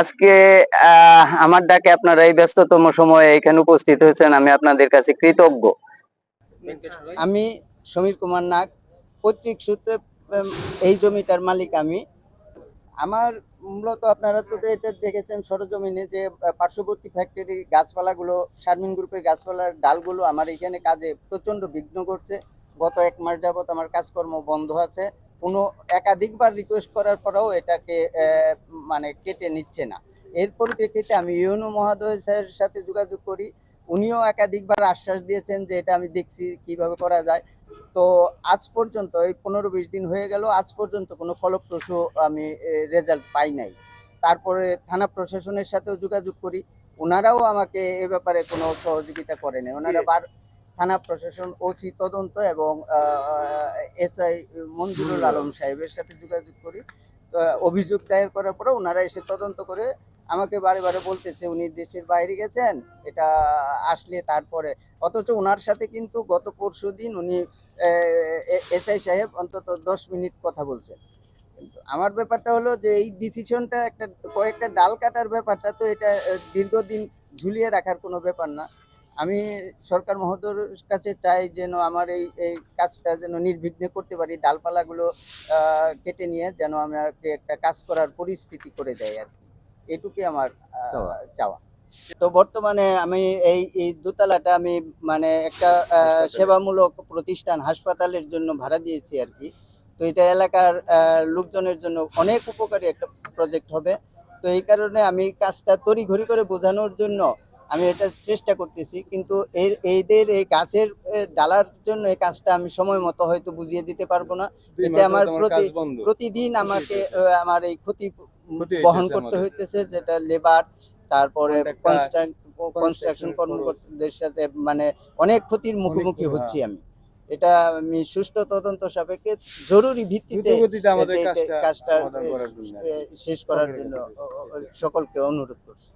আজকে আমার ডাকে আপনারা এই ব্যস্ততম সময়ে এখানে উপস্থিত হয়েছেন, আমি আপনাদের কাছে কৃতজ্ঞ। আমি সমীর কুমার নাগ, পৈতৃক সূত্রে এই জমিটার মালিক আমি। আমার মূলত আপনারা তো এটা দেখেছেন সরজমিনে যে পার্শ্ববর্তী ফ্যাক্টরি গাছপালাগুলো শারমিন গ্রুপের গাছপালার ডালগুলো আমার এখানে কাজে প্রচণ্ড বিঘ্ন করছে। গত এক মাস যাবত আমার কাজকর্ম বন্ধ আছে। কোনো একাধিকবার রিকোয়েস্ট করার পরেও এটাকে মানে কেটে নিচ্ছে না। এর পরিপ্রেক্ষিতে আমি ইউনো মহাদয় স্যারের সাথে যোগাযোগ করি। উনিও একাধিকবার আশ্বাস দিয়েছেন যে এটা আমি দেখছি কীভাবে করা যায়। তো আজ পর্যন্ত এই পনেরো বিশ দিন হয়ে গেল আজ পর্যন্ত কোনো ফলপ্রসূ আমি রেজাল্ট পাই নাই। তারপরে থানা প্রশাসনের সাথেও যোগাযোগ করি। ওনারাও আমাকে এ ব্যাপারে কোনো সহযোগিতা করেনি। ওনারা বার থানা প্রশাসন, ওসি, তদন্ত এবং এসআই মঞ্জুরুল আলম সাহেবের সাথে যোগাযোগ করি। অভিযোগ দায়ের করার পরে ওনারা এসে তদন্ত করে আমাকে বারে বারে বলতেছে, উনি দেশের বাইরে গেছেন, এটা আসলে তারপরে। অথচ ওনার সাথে কিন্তু গত পরশু দিন উনি এসআই সাহেব অন্তত দশ মিনিট কথা বলছেন। কিন্তু আমার ব্যাপারটা হলো যে, এই ডিসিশনটা একটা কয়েকটা ডাল কাটার ব্যাপারটা তো এটা দীর্ঘদিন ঝুলিয়ে রাখার কোনো ব্যাপার না। আমি সরকার মহোদয়ের কাছে চাই যেন আমার এই এই কাজটা যেন নির্বিঘ্নে করতে পারি ডালপালাগুলো কেটে নিয়ে যেন আমাকে একটা কাজ করার পরিস্থিতি করে দেয় আর কি। এটুকুই আমার চাওয়া। চাওয়া। তো বর্তমানে আমি এই এই দোতলাটা আমি মানে একটা সেবামূলক প্রতিষ্ঠান হাসপাতালের জন্য ভাড়া দিয়েছি আর কি। তো এটা এলাকার লোকজনের জন্য অনেক উপকারী একটা প্রজেক্ট হবে। তো এই কারণে আমি কাজটা তড়িঘড়ি করে বোঝানোর জন্য আমি এটা চেষ্টা করতেছি কিন্তু এর এদের এই গাছের ডালার জন্য এই কাজটা আমি সময় মতো হয়তো বুঝিয়ে দিতে পারব না। এতে আমার প্রতি- প্রতিদিন আমাকে আমার এই ক্ষতি বহন করতে হইতেছে যেটা লেবার তারপরে কনস্ট্রাকশন কর্মকর্তাদের সাথে মানে অনেক ক্ষতির মুখোমুখি হচ্ছি আমি। এটা আমি সুষ্ঠু তদন্ত সাপেক্ষে জরুরি ভিত্তিতে কাজটা শেষ করার জন্য সকলকে অনুরোধ করছি।